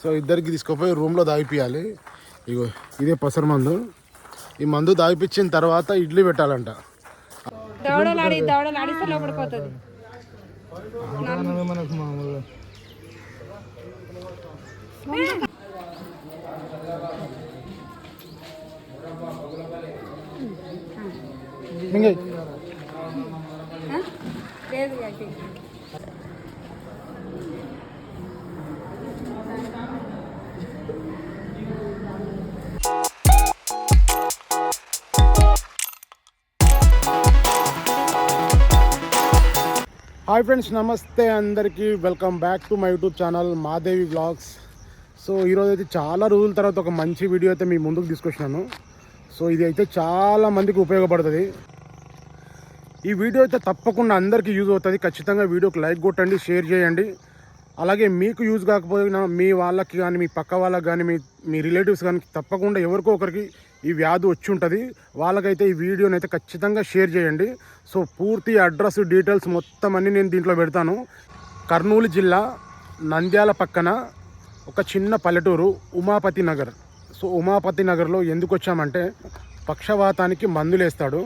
So ఇద్దరికి తీసుకుపోయి రూమ్లో దాగిపియాలి. ఇగో ఇదే పసరు మందు. ఈ మందు దాగిపించిన తర్వాత ఇడ్లీ పెట్టాలంట. లేదు హాయ్ ఫ్రెండ్స్ నమస్తే అందరికీ. Welcome back to my YouTube channel Madevi vlogs so ఈరోజు అయితే చాలా రోజుల తర్వాత ఒక మంచి వీడియో అయితే మీ ముందుకు తీసుకొచ్చినాను. సో ఇది అయితే చాలా మందికి ఉపయోగపడుతుంది. ఈ వీడియో అయితే తప్పకుండా అందరికీ యూజ్ అవుతుంది. ఖచ్చితంగా వీడియోకి లైక్ కొట్టండి షేర్ చేయండి. అలాగే మీకు యూజ్ కాకపోయినా మీ వాళ్ళకి కానీ మీ పక్క వాళ్ళకి కానీ మీ మీ రిలేటివ్స్ కానీ తప్పకుండా ఎవరికో ఒకరికి ఈ వ్యాధి వచ్చి ఉంటుంది. వాళ్ళకైతే ఈ వీడియోని అయితే ఖచ్చితంగా షేర్ చేయండి. సో పూర్తి అడ్రస్ డీటెయిల్స్ మొత్తం అన్నీ నేను దీంట్లో పెడతాను. కర్నూలు జిల్లా నంద్యాల పక్కన ఒక చిన్న పల్లెటూరు ఉమాపతి నగర్. సో ఉమాపతి నగర్లో ఎందుకు వచ్చామంటే పక్షవాతానికి మందులేస్తాడు.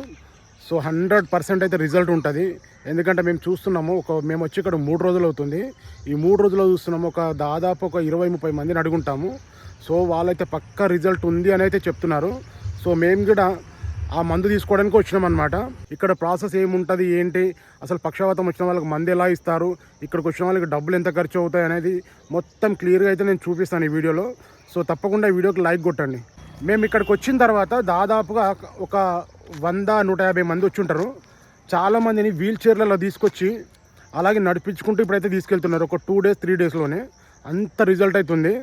సో హండ్రెడ్ పర్సెంట్ అయితే రిజల్ట్ ఉంటుంది. ఎందుకంటే మేము చూస్తున్నాము ఒక మేము వచ్చి ఇక్కడ మూడు రోజులు అవుతుంది. ఈ మూడు రోజులు చూస్తున్నాము ఒక దాదాపు ఒక ఇరవై ముప్పై మందిని అడుగుంటాము. సో వాళ్ళైతే పక్క రిజల్ట్ ఉంది అని అయితే చెప్తున్నారు. సో మేము కూడా ఆ మందు తీసుకోవడానికి వచ్చినాం అనమాట ఇక్కడ ప్రాసెస్ ఏముంటుంది ఏంటి అసలు పక్షవాతం వచ్చిన వాళ్ళకి మందు ఎలా ఇస్తారు ఇక్కడికి వచ్చిన వాళ్ళకి డబ్బులు ఎంత ఖర్చు అవుతాయి అనేది మొత్తం క్లియర్గా అయితే నేను చూపిస్తాను ఈ వీడియోలో. సో తప్పకుండా ఈ వీడియోకి లైక్ కొట్టండి. మేము ఇక్కడికి వచ్చిన తర్వాత దాదాపుగా ఒక వంద నూట యాభై మంది వచ్చి ఉంటారు. చాలామందిని వీల్ చైర్లలో తీసుకొచ్చి అలాగే నడిపించుకుంటూ ఇప్పుడైతే తీసుకెళ్తున్నారు. ఒక టూ డేస్ త్రీ డేస్లోనే అంత రిజల్ట్ అవుతుంది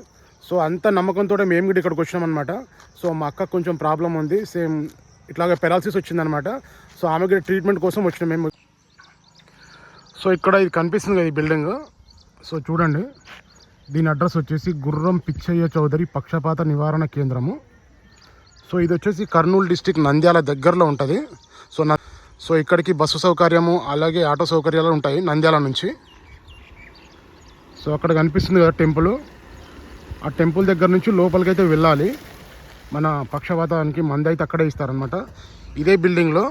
సో అంత నమ్మకంతో మేము కూడా ఇక్కడికి వచ్చినామన్నమాట సో మా అక్క కొంచెం ప్రాబ్లం ఉంది. సేమ్ ఇట్లాగే పెరాలసిస్ వచ్చిందనమాట సో ఆమెకి ట్రీట్మెంట్ కోసం వచ్చినాం మేము. సో ఇక్కడ ఇది కనిపిస్తుంది కదా ఈ బిల్డింగ్ సో చూడండి. దీని అడ్రస్ వచ్చేసి గుర్రం పిచ్చయ్య చౌదరి పక్షపాత నివారణ కేంద్రము. సో ఇది వచ్చేసి కర్నూలు డిస్టిక్ నంద్యాల దగ్గరలో ఉంటుంది. సో ఇక్కడికి బస్సు సౌకర్యము అలాగే ఆటో సౌకర్యాలు ఉంటాయి నంద్యాల నుంచి. సో అక్కడ కనిపిస్తుంది కదా టెంపుల్. ఆ టెంపుల్ దగ్గర నుంచి లోపలికి అయితే వెళ్ళాలి. మన పక్షవాతానికి మంది అయితే అక్కడే ఇస్తారనమాట ఇదే బిల్డింగ్లో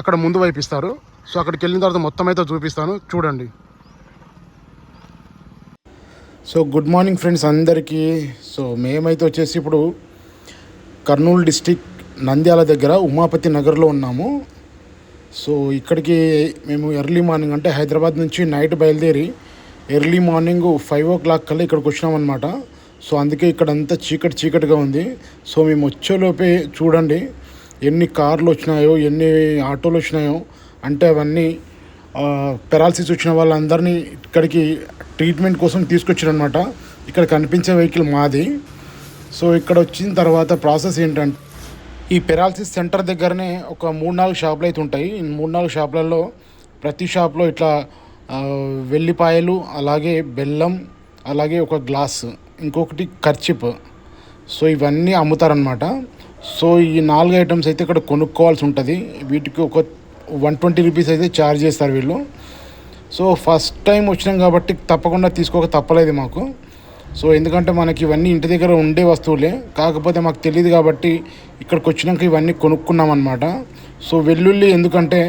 అక్కడ ముందు వైపు ఇస్తారు. సో అక్కడికి వెళ్ళిన తర్వాత మొత్తం అయితే చూపిస్తాను. చూడండి. సో గుడ్ మార్నింగ్ ఫ్రెండ్స్ అందరికీ. సో మేమైతే వచ్చేసి ఇప్పుడు కర్నూలు డిస్టిక్ నంద్యాల దగ్గర ఉమాపతి నగర్లో ఉన్నాము. సో ఇక్కడికి మేము ఎర్లీ మార్నింగ్ అంటే హైదరాబాద్ నుంచి నైట్ బయలుదేరి early morning five o'clock కల్లా ఇక్కడికి వచ్చినామన్నమాట సో అందుకే ఇక్కడ అంతా చీకటి చీకటిగా ఉంది. సో మేము వచ్చేలోపే చూడండి ఎన్ని కార్లు వచ్చినాయో ఎన్ని ఆటోలు వచ్చినాయో. అంటే అవన్నీ పెరాలసిస్ వచ్చిన వాళ్ళందరినీ ఇక్కడికి ట్రీట్మెంట్ కోసం తీసుకొచ్చారనమాట ఇక్కడ కనిపించే వెహికల్ మాది. సో ఇక్కడ వచ్చిన తర్వాత ప్రాసెస్ ఏంటంటే ఈ పెరాలసిస్ సెంటర్ దగ్గరనే ఒక మూడు నాలుగు షాపులు అయితే ఉంటాయి. ఈ మూడు నాలుగు షాపులలో ప్రతి షాప్లో ఇట్లా వెల్లిపాయలు అలాగే బెల్లం అలాగే ఒక గ్లాస్ ఇంకొకటి ఖర్చిప్ సో ఇవన్నీ అమ్ముతారనమాట సో ఈ నాలుగు ఐటమ్స్ అయితే ఇక్కడ కొనుక్కోవాల్సి ఉంటుంది. వీటికి ఒక వన్ ట్వంటీ రూపీస్ అయితే ఛార్జ్ చేస్తారు వీళ్ళు. సో ఫస్ట్ టైం వచ్చినాం కాబట్టి తప్పకుండా తీసుకోక తప్పలేదు మాకు. సో ఎందుకంటే మనకి ఇవన్నీ ఇంటి దగ్గర ఉండే వస్తువులే. కాకపోతే మాకు తెలియదు కాబట్టి ఇక్కడికి వచ్చినాక ఇవన్నీ కొనుక్కున్నాం అనమాట సో వెల్లుల్లి ఎందుకంటే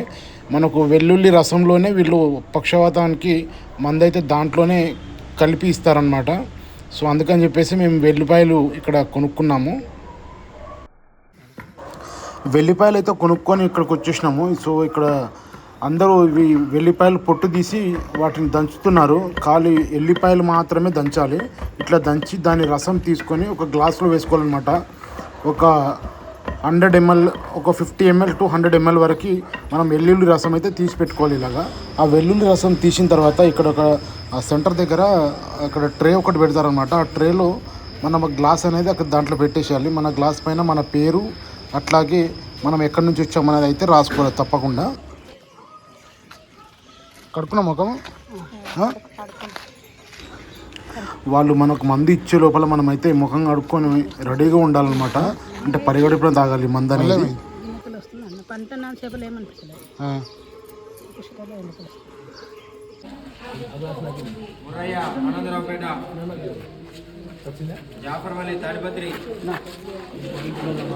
మనకు వెల్లుల్లి రసంలోనే వీళ్ళు పక్షవాతానికి మందైతే దాంట్లోనే కలిపి ఇస్తారనమాట సో అందుకని చెప్పేసి మేము వెల్లిపాయలు ఇక్కడ కొనుక్కున్నాము. వెల్లిపాయలు అయితే కొనుక్కొని ఇక్కడికి వచ్చేసినాము. సో ఇక్కడ అందరూ ఇవి వెల్లిపాయలు పొట్టు తీసి వాటిని దంచుతున్నారు. ఖాళీ ఎల్లిపాయలు మాత్రమే దంచాలి. ఇట్లా దంచి దాని రసం తీసుకొని ఒక గ్లాస్లో వేసుకోవాలన్నమాట. ఒక హండ్రెడ్ ఎంఎల్ ఒక fifty ML two hundred ML వరకు మనం వెల్లుల్లి రసం అయితే తీసి పెట్టుకోవాలి ఇలాగా. ఆ వెల్లుల్లి రసం తీసిన తర్వాత ఇక్కడ ఒక సెంటర్ దగ్గర అక్కడ ట్రే ఒకటి పెడతారనమాట ఆ ట్రేలో మనం గ్లాస్ అనేది అక్కడ దాంట్లో పెట్టేసేయాలి. మన గ్లాస్ పైన మన పేరు అట్లాగే మనం ఎక్కడి నుంచి వచ్చామనేది అయితే రాసుకోవాలి తప్పకుండా. కడుక్కున్న ముఖం? వాళ్ళు మనకు మందు ఇచ్చే లోపల మనం అయితే ముఖం కడుక్కొని రెడీగా ఉండాలన్నమాట. అంటే పరిగడిపున తాగాలి మందు అనేది. ఎన్నికలు వస్తుంది. అన్న పంట నా చేపలు ఏమనిపించలేదు ఆ. పుష్కరాలు ఎన్నికలు వస్తుంది జాఫర్ వల్లి తాడిపత్రి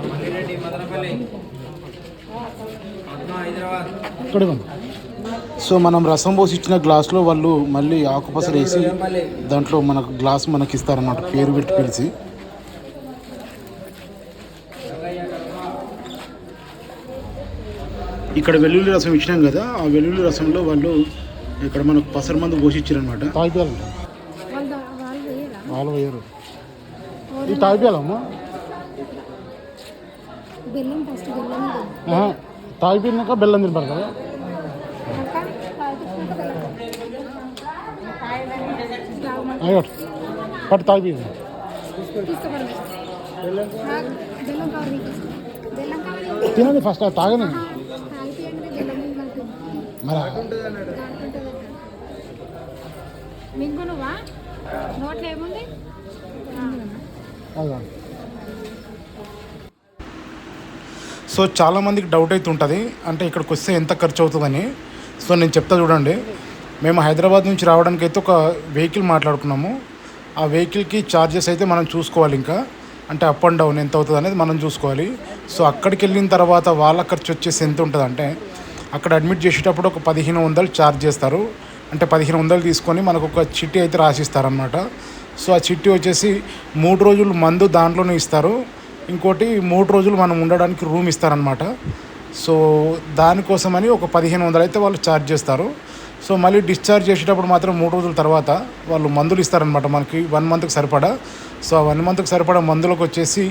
మల్లిరెడ్డి మదనపల్లి పద్మ హైదరాబాద్. సో మనం రసం పోసి ఇచ్చిన గ్లాస్లో వాళ్ళు మళ్ళీ ఆకుపసరు వేసి దాంట్లో మనకు గ్లాస్ మనకి ఇస్తారన్నమాట పేరు పెట్టి పిలిచి. ఇక్కడ వెల్లుల్లి రసం ఇచ్చినాం కదా ఆ వెల్లుల్లి రసంలో వాళ్ళు ఇక్కడ మనకు పసరు మందు పోసి ఇచ్చారనమాట తాగిపోయాలంట వాళ్ళు వేయరా. ఇది తాగిపోయాలమ్మా? బెల్లం ఫస్ట్ బెల్లం తాగిపోయినాక బెల్లం తినపారు కదా అయ్యో పట్టు కావాలి తినండి ఫస్ట్ అది తాగని మరి మింగు నువ్వా నోట్లో ఏముంది అదా సో చాలామందికి డౌట్ అయితే ఉంటుంది అంటే ఇక్కడికి వస్తే ఎంత ఖర్చు అవుతుందని. సో నేను చెప్తా చూడండి. మేము హైదరాబాద్ నుంచి రావడానికి అయితే ఒక వెహికల్ మాట్లాడుకున్నాము. ఆ వెహికల్కి ఛార్జెస్ అయితే మనం చూసుకోవాలి ఇంకా. అంటే అప్ అండ్ డౌన్ ఎంత అవుతుంది అనేది మనం చూసుకోవాలి. సో అక్కడికి వెళ్ళిన తర్వాత వాళ్ళ ఖర్చు వచ్చేసి ఎంత ఉంటుంది అంటే అక్కడ అడ్మిట్ చేసేటప్పుడు ఒక పదిహేను వందలు ఛార్జ్ చేస్తారు. అంటే పదిహేను వందలు తీసుకొని మనకు ఒక చిట్టి అయితే రాసిస్తారనమాట సో ఆ చిట్టి వచ్చేసి మూడు రోజులు మందు దాంట్లోనే ఇస్తారు. ఇంకోటి మూడు రోజులు మనం ఉండడానికి రూమ్ ఇస్తారనమాట సో దానికోసమని ఒక పదిహేను వందలు అయితే వాళ్ళు ఛార్జ్ చేస్తారు. సో మళ్ళీ డిశ్చార్జ్ చేసేటప్పుడు మాత్రం మూడు రోజుల తర్వాత వాళ్ళు మందులు ఇస్తారనమాట మనకి. వన్ మంత్కి సరిపడా. సో ఆ వన్ మంత్కి సరిపడా మందులకు వచ్చేసి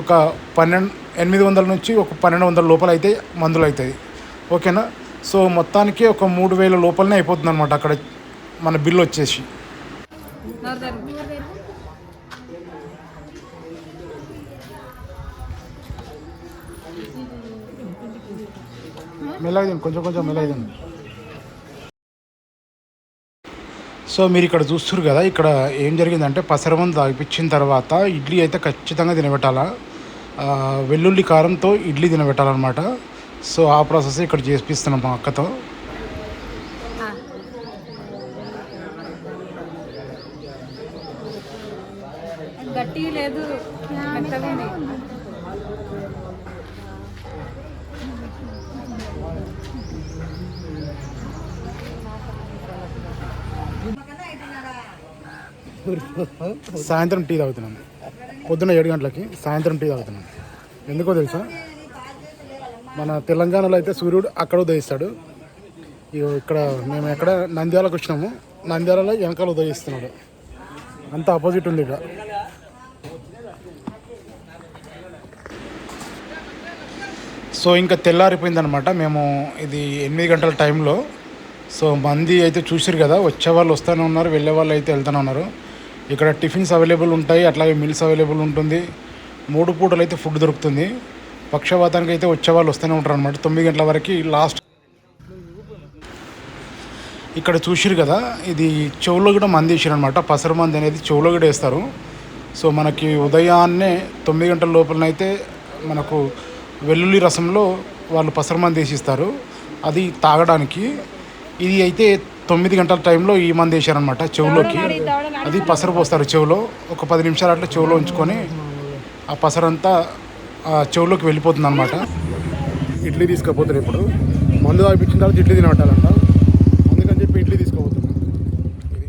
ఒక పన్నెండు ఎనిమిది వందల నుంచి ఒక పన్నెండు వందల లోపల అయితే మందులు అవుతాయి. ఓకేనా? సో మొత్తానికి ఒక మూడు వేల లోపలనే అయిపోతుంది అనమాట అక్కడ మన బిల్ వచ్చేసి. మెల్లగా కొంచెం కొంచెం మెల్లగా సో మీరు ఇక్కడ చూస్తున్నారు కదా ఇక్కడ ఏం జరిగిందంటే పసరమని తాగిపించిన తర్వాత ఇడ్లీ అయితే ఖచ్చితంగా తినబెట్టాలా. వెల్లుల్లి కారంతో ఇడ్లీ తినబెట్టాలన్నమాట. సో ఆ ప్రాసెస్ ఇక్కడ చేపిస్తున్నాం మా అక్కతో గట్టి లేదు మెత్తగా ఉంది సాయంత్రం టీ తాగుతున్నాను. పొద్దున్న ఏడు గంటలకి సాయంత్రం టీ తాగుతున్నాను. ఎందుకో తెలుసా? మన తెలంగాణలో అయితే సూర్యుడు అక్కడ ఉదయిస్తాడు. ఇగో ఇక్కడ మేము ఎక్కడ నంద్యాలకు వచ్చినాము నంద్యాలలో వెనకాల ఉదయిస్తున్నాడు. అంత ఆపోజిట్ ఉంది ఇక్కడ సో ఇంకా తెల్లారిపోయిందనమాట. మేము ఇది ఎనిమిది గంటల టైంలో. సో మంది అయితే చూసారు కదా వచ్చే వాళ్ళు వస్తూనే ఉన్నారు వెళ్ళే వాళ్ళు అయితే వెళ్తూనే ఉన్నారు. ఇక్కడ టిఫిన్స్ అవైలబుల్ ఉంటాయి అట్లాగే మిల్స్ అవైలబుల్ ఉంటుంది. మూడు పూటలు అయితే ఫుడ్ దొరుకుతుంది. పక్షవాతానికి అయితే వచ్చే వాళ్ళు వస్తూనే ఉంటారు అనమాట తొమ్మిది గంటల వరకు లాస్ట్ ఇక్కడ చూసిరు కదా ఇది చెవులో కూడా మంది వేసారు అనమాట పసరు మంది అనేది చెవులో కూడా వేస్తారు. సో మనకి ఉదయాన్నే తొమ్మిది గంటల లోపలనైతే మనకు వెల్లుల్లి రసంలో వాళ్ళు పసరు మంది వేసిస్తారు అది తాగడానికి. ఇది అయితే తొమ్మిది గంటల టైంలో ఈ మంది వేసారనమాట చెవులోకి. అది పసరు పోస్తారు చెవులో. ఒక పది నిమిషాలు అట్లా చెవులో ఉంచుకొని ఆ పసరంతా ఆ చెవులోకి వెళ్ళిపోతుంది అనమాట ఇడ్లీ తీసుకుపోతారు ఇప్పుడు. మందు తాగిపించిన తర్వాత ఇడ్లీ తినబట్టాలంట. అందుకని చెప్పి ఇడ్లీ తీసుకోబోతున్నాం ఇది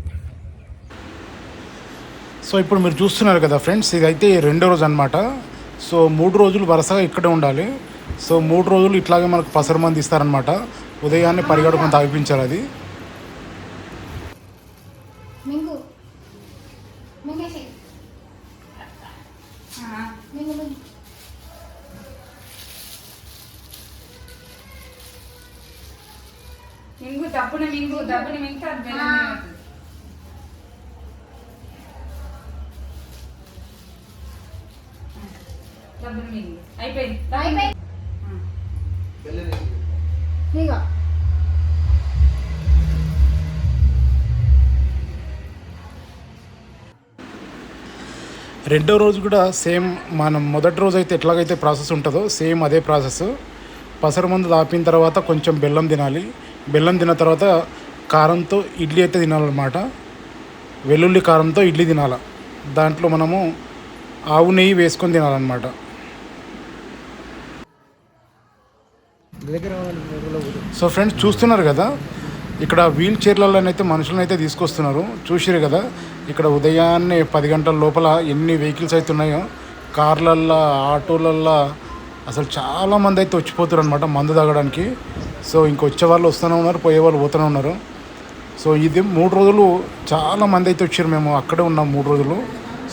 సో ఇప్పుడు మీరు చూస్తున్నారు కదా ఫ్రెండ్స్ ఇదైతే రెండో రోజు అనమాట సో మూడు రోజులు వరుసగా ఇక్కడే ఉండాలి. సో మూడు రోజులు ఇట్లాగే మనకు పసరు మంది ఇస్తారనమాట ఉదయాన్నే పరిగడుకొని తాగిపించారు అది. అయిపోయింది. రెండో రోజు కూడా సేమ్ మనం మొదటి రోజు అయితే ఎట్లాగైతే ప్రాసెస్ ఉంటుందో సేమ్ అదే ప్రాసెస్. పసరు మందు తాపిన తర్వాత కొంచెం బెల్లం తినాలి. బెల్లం తిన్న తర్వాత కారంతో ఇడ్లీ అయితే తినాలన్నమాట. వెల్లుల్లి కారంతో ఇడ్లీ తినాల. దాంట్లో మనము ఆవు నెయ్యి వేసుకొని తినాలన్నమాట. సో ఫ్రెండ్స్ చూస్తున్నారు కదా? ఇక్కడ వీల్ చైర్లలోనైతే మనుషులనైతే తీసుకొస్తున్నారు. చూసిరు కదా? ఇక్కడ ఉదయాన్నే పది గంటల లోపల ఎన్ని వెహికల్స్ అయితే ఉన్నాయో కార్లల్లో ఆటోలల్లో అసలు చాలా మంది అయితే వచ్చిపోతారు అనమాట మందు తాగడానికి. సో ఇంకొచ్చే వాళ్ళు వస్తూనే ఉన్నారు పోయే వాళ్ళు పోతూనే ఉన్నారు. సో ఇది మూడు రోజులు చాలా మంది అయితే వచ్చారు మేము అక్కడే ఉన్నాం మూడు రోజులు.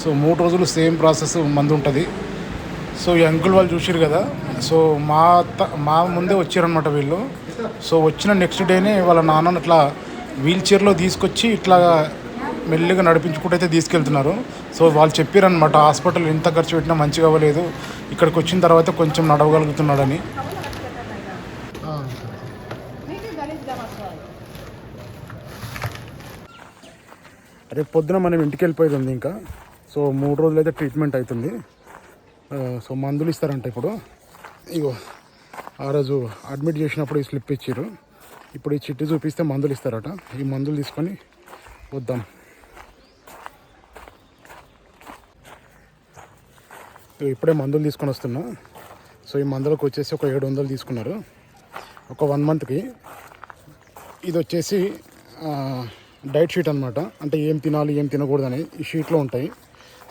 సో మూడు రోజులు సేమ్ ప్రాసెస్ మందు ఉంటుంది. సో ఈ అంకుల్ వాళ్ళు చూసారు కదా? సో మా త మా ముందే వచ్చారనమాట వీళ్ళు. సో వచ్చిన నెక్స్ట్ డేనే వాళ్ళ నాన్నను ఇట్లా వీల్ చైర్లో తీసుకొచ్చి ఇట్లా మెల్లిగా నడిపించుకుంటూ అయితే తీసుకెళ్తున్నారు. సో వాళ్ళు చెప్పారనమాట హాస్పిటల్ ఎంత ఖర్చు పెట్టినా మంచిగా అవ్వలేదు. ఇక్కడికి వచ్చిన తర్వాత కొంచెం నడవగలుగుతున్నాడని. రేపు పొద్దున మనం ఇంటికి వెళ్ళిపోయేది ఉంది ఇంకా. సో మూడు రోజులు అయితే ట్రీట్మెంట్ అవుతుంది. సో మందులు ఇస్తారంట ఇప్పుడు. ఇగో ఆ రోజు అడ్మిట్ చేసినప్పుడు ఈ స్లిప్ ఇచ్చారు ఇప్పుడు ఈ చిట్టి చూపిస్తే మందులు ఇస్తారట. ఈ మందులు తీసుకొని వద్దాం. ఇప్పుడే మందులు తీసుకొని వస్తున్నా. సో ఈ మందులకు వచ్చేసి ఒక ఏడు వందలు తీసుకున్నారు. ఒక వన్ మంత్కి. ఇది వచ్చేసి డైట్ షీట్ అనమాట అంటే ఏం తినాలి ఏం తినకూడదని ఈ షీట్లో ఉంటాయి.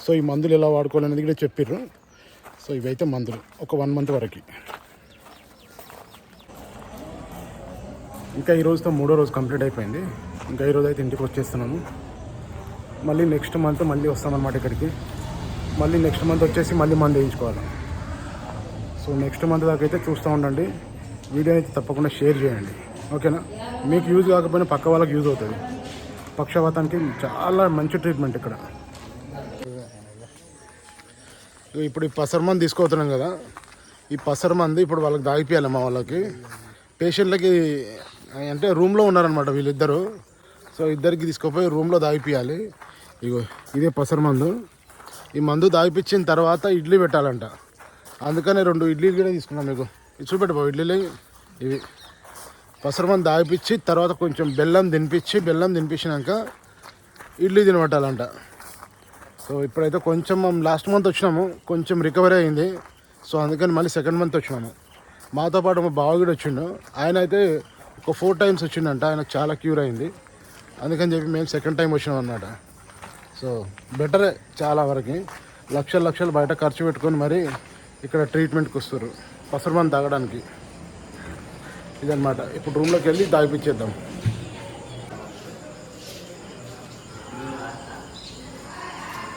సో ఈ మందులు ఎలా వాడుకోవాలనేది కూడా చెప్పారు సో ఇవైతే మందులు. ఒక వన్ మంత్ వరకు. ఇంకా ఈ రోజుతో మూడో రోజు కంప్లీట్ అయిపోయింది. ఇంకా ఈ అయితే ఇంటికి వచ్చేస్తున్నాను మళ్ళీ నెక్స్ట్ మంత్ మళ్ళీ వస్తామన్నమాట ఇక్కడికి. మళ్ళీ నెక్స్ట్ మంత్ వచ్చేసి మళ్ళీ మందు వేయించుకోవాలి. సో నెక్స్ట్ మంత్ దాకా అయితే చూస్తూ ఉండండి. వీడియో అయితే తప్పకుండా షేర్ చేయండి. ఓకేనా? మీకు యూజ్ కాకపోయినా పక్క వాళ్ళకి యూజ్ అవుతుంది. పక్షవాతానికి చాలా మంచి ట్రీట్మెంట్ ఇక్కడ. ఇప్పుడు ఈ పసరమంది తీసుకోతున్నాం కదా. ఈ పసరమంది ఇప్పుడు వాళ్ళకి దాగిపోయాలి మా వాళ్ళకి. పేషెంట్లకి అంటే రూమ్లో ఉన్నారనమాట వీళ్ళిద్దరు. సో ఇద్దరికి తీసుకుపోయి రూమ్లో దాగిపోయాలి ఇగో ఇదే పసరమందు. ఈ మందు దాగిపించిన తర్వాత ఇడ్లీ పెట్టాలంట. అందుకనే రెండు ఇడ్లీలు కూడా తీసుకున్నాం మీకు ఇది చూపెట్టబో ఇడ్లీలు ఇవి. పసరమంది దాగిపించి తర్వాత కొంచెం బెల్లం తినిపించి బెల్లం తినిపించినాక ఇడ్లీ తినబట్టాలంట. సో ఇప్పుడైతే కొంచెం మనం లాస్ట్ మంత్ వచ్చినాము కొంచెం రికవరీ అయింది. సో అందుకని మళ్ళీ సెకండ్ మంత్ వచ్చినాము. మాతో పాటు మా బావ కూడా వచ్చిండు. ఆయన అయితే ఒక ఫోర్ టైమ్స్ వచ్చిండంట ఆయనకు చాలా క్యూర్ అయింది. అందుకని చెప్పి మేము సెకండ్ టైం వచ్చినాం అన్నమాట. సో బెటరే చాలా వరకు. లక్షలు లక్షలు బయట ఖర్చు పెట్టుకొని మరి ఇక్కడ ట్రీట్మెంట్కి వస్తారు. పసరమంది తాగడానికి. ఇదన్నమాట. ఇప్పుడు రూమ్లోకి వెళ్ళి దాగిపించేద్దాం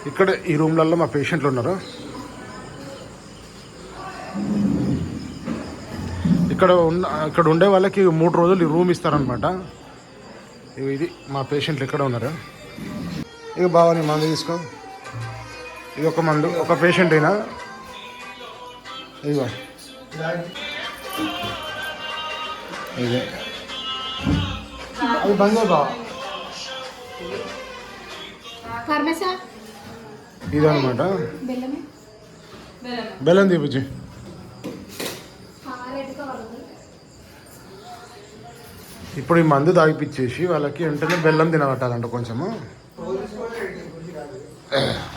ఇక్కడ ఈ రూమ్లలో మా పేషెంట్లు ఉన్నారు. ఇక్కడ ఉన్న ఇక్కడ ఉండే వాళ్ళకి మూడు రోజులు ఈ రూమ్ ఇస్తారనమాట ఇవి ఇది మా పేషెంట్లు ఇక్కడ ఉన్నారు. ఇక బాగా నీ మందు తీసుకో. ఇది ఒక మందు ఒక పేషెంట్ అయినా. ఇదిగో. ఇదే. అది బంద్ బావ. ఇదనమాట బెల్లం తీపిచ్చి. ఇప్పుడు ఈ మందు తాగిపిచ్చేసి వాళ్ళకి వెంటనే బెల్లం తినబట్టాలంట కొంచెము.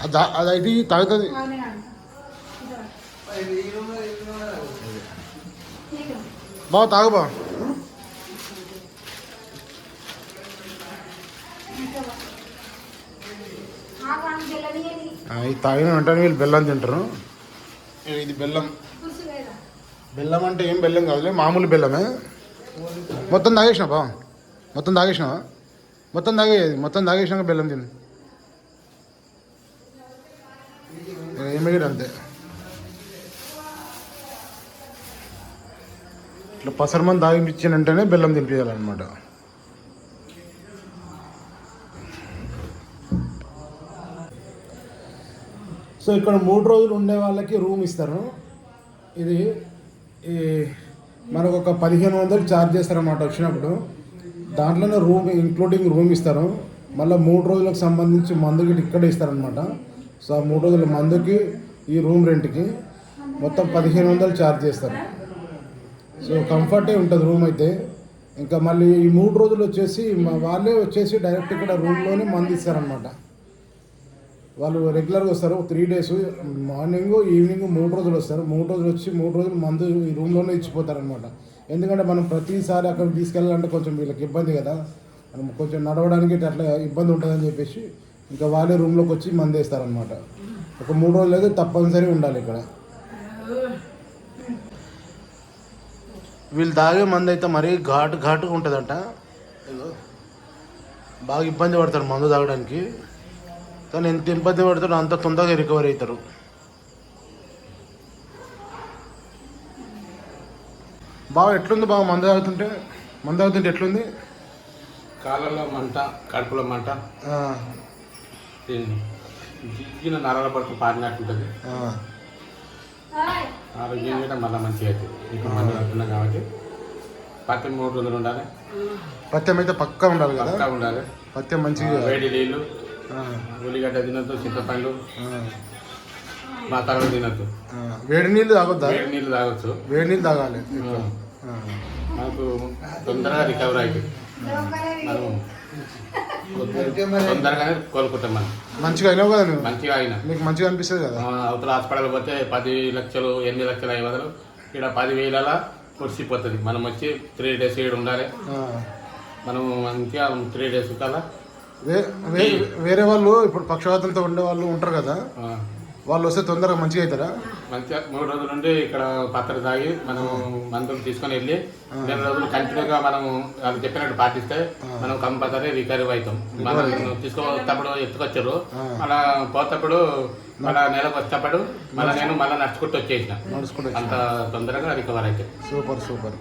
అది- అది అయితే తాగుతుంది. బావ తాగు బా ఇది తాగిన వెంటనే వీళ్ళు బెల్లం తింటారు. ఇది బెల్లం. బెల్లం అంటే ఏం బెల్లం కాదులే మామూలు బెల్లమే. మొత్తం తాగేసినా బా మొత్తం తాగేసినావా? మొత్తం తాగేది మొత్తం తాగేసినాక బెల్లం తిను. ఏమిగడు అంతే. ఇట్లా పసరమని తాగిపించిన వెంటనే బెల్లం తినిపించాలన్నమాట సో ఇక్కడ మూడు రోజులు ఉండే వాళ్ళకి రూమ్ ఇస్తారు. ఇది ఈ మనకు ఒక పదిహేను వందలు ఛార్జ్ చేస్తారన్నమాట వచ్చినప్పుడు. దాంట్లోనే రూమ్ ఇంక్లూడింగ్ రూమ్ ఇస్తారు. మళ్ళీ మూడు రోజులకు సంబంధించి మందుకి ఇక్కడ ఇస్తారనమాట సో ఆ మూడు రోజుల మందుకి ఈ రూమ్ రెంట్కి మొత్తం పదిహేను వందలు ఛార్జ్ చేస్తారు. సో కంఫర్టే ఉంటుంది రూమ్ అయితే. ఇంకా మళ్ళీ ఈ మూడు రోజులు వచ్చేసి వాళ్ళే వచ్చేసి డైరెక్ట్ ఇక్కడ రూమ్లోనే మందు ఇస్తారనమాట వాళ్ళు రెగ్యులర్గా వస్తారు. త్రీ డేస్ మార్నింగ్ ఈవినింగ్ మూడు రోజులు వస్తారు. మూడు రోజులు వచ్చి మూడు రోజులు మందు ఈ రూమ్లోనే ఇచ్చిపోతారు అనమాట ఎందుకంటే మనం ప్రతిసారి అక్కడికి తీసుకెళ్ళాలంటే కొంచెం వీళ్ళకి ఇబ్బంది కదా. మనం కొంచెం నడవడానికి అట్లా ఇబ్బంది ఉంటుందని చెప్పేసి ఇంకా వాళ్ళే రూమ్లోకి వచ్చి మంది వేస్తారనమాట ఒక మూడు రోజులు అయితే తప్పనిసరి ఉండాలి ఇక్కడ. వీళ్ళు తాగే మందు అయితే మరీ ఘాటు ఘాటుగా ఉంటుందంట. బాగా ఇబ్బంది పడతారు మందు తాగడానికి. కానీ ఎంత ఇబ్బంది పడతారో అంత తొందరగా రికవర్ అవుతారు. బాగా ఎట్లుంది బాగా మందు తాగుతుంటే? మందు తాగుతుంటే ఎట్లుంది? కాళ్ళలో మంట కడుపులో మంట. జిగ్గిన నరాల పడుతు పారినట్టుంటుంది. ఆరోగ్యం కూడా మళ్ళీ మంచిగా అవుతుంది ఇప్పుడు మందు అవుతున్నాం కాబట్టి. పత్తి మూడు రోజులు ఉండాలి. పత్యం అయితే పక్కా ఉండాలి కదా? పక్కా ఉండాలి. పత్యం మంచిగా వేడి నీళ్ళు ఉల్లిగడ్డ తినద్దు చింతపండు. ఆ, మాతాలు తినద్దు. వేడి నీళ్ళు తాగొద్దా? వేడి నీళ్ళు తాగొచ్చు. వేడి నీళ్ళు తాగాలి. ఆ, మనకు తొందరగా రికవర్ అవుతుంది మనం తొందరగానే కోలుకుంటాం మనం. మంచిగా అయినావు కదా నువ్వు? మంచిగా అయినా. నీకు మంచిగా అనిపిస్తుంది కదా? ఆ, అవతల హాస్పిటల్ పోతే పది లక్షలు ఎనిమిది లక్షలు అయ్యే బదులు ఇక్కడ పది వేల కురిసిపోతుంది మనం వచ్చి త్రీ డేస్ ఇక్కడ ఉండాలి. మనం మంచిగా త్రీ డేస్ కల్లా వేరే వాళ్ళు ఇప్పుడు పక్షవాతంతో ఉండే వాళ్ళు ఉంటారు కదా వాళ్ళు వస్తే తొందరగా మంచిగా అవుతారా? మంచిగా మూడు రోజుల నుండి ఇక్కడ పత్ర తాగి మనం మందులు తీసుకొని వెళ్ళి రెండు రోజులు కంటిన్యూగా మనం వాళ్ళు చెప్పినట్టు పాటిస్తే మనం కంపల్సరీ రికవరీ అవుతాం. మనం తీసుకోతప్పుడు ఎత్తుకొచ్చారు. మళ్ళా పోతప్పుడు మళ్ళా నెలకు వచ్చేటప్పుడు మళ్ళీ నేను మళ్ళీ నడుచుకుంటూ వచ్చేసిన. అంత తొందరగా రికవర్ అవుతాయి. Super super.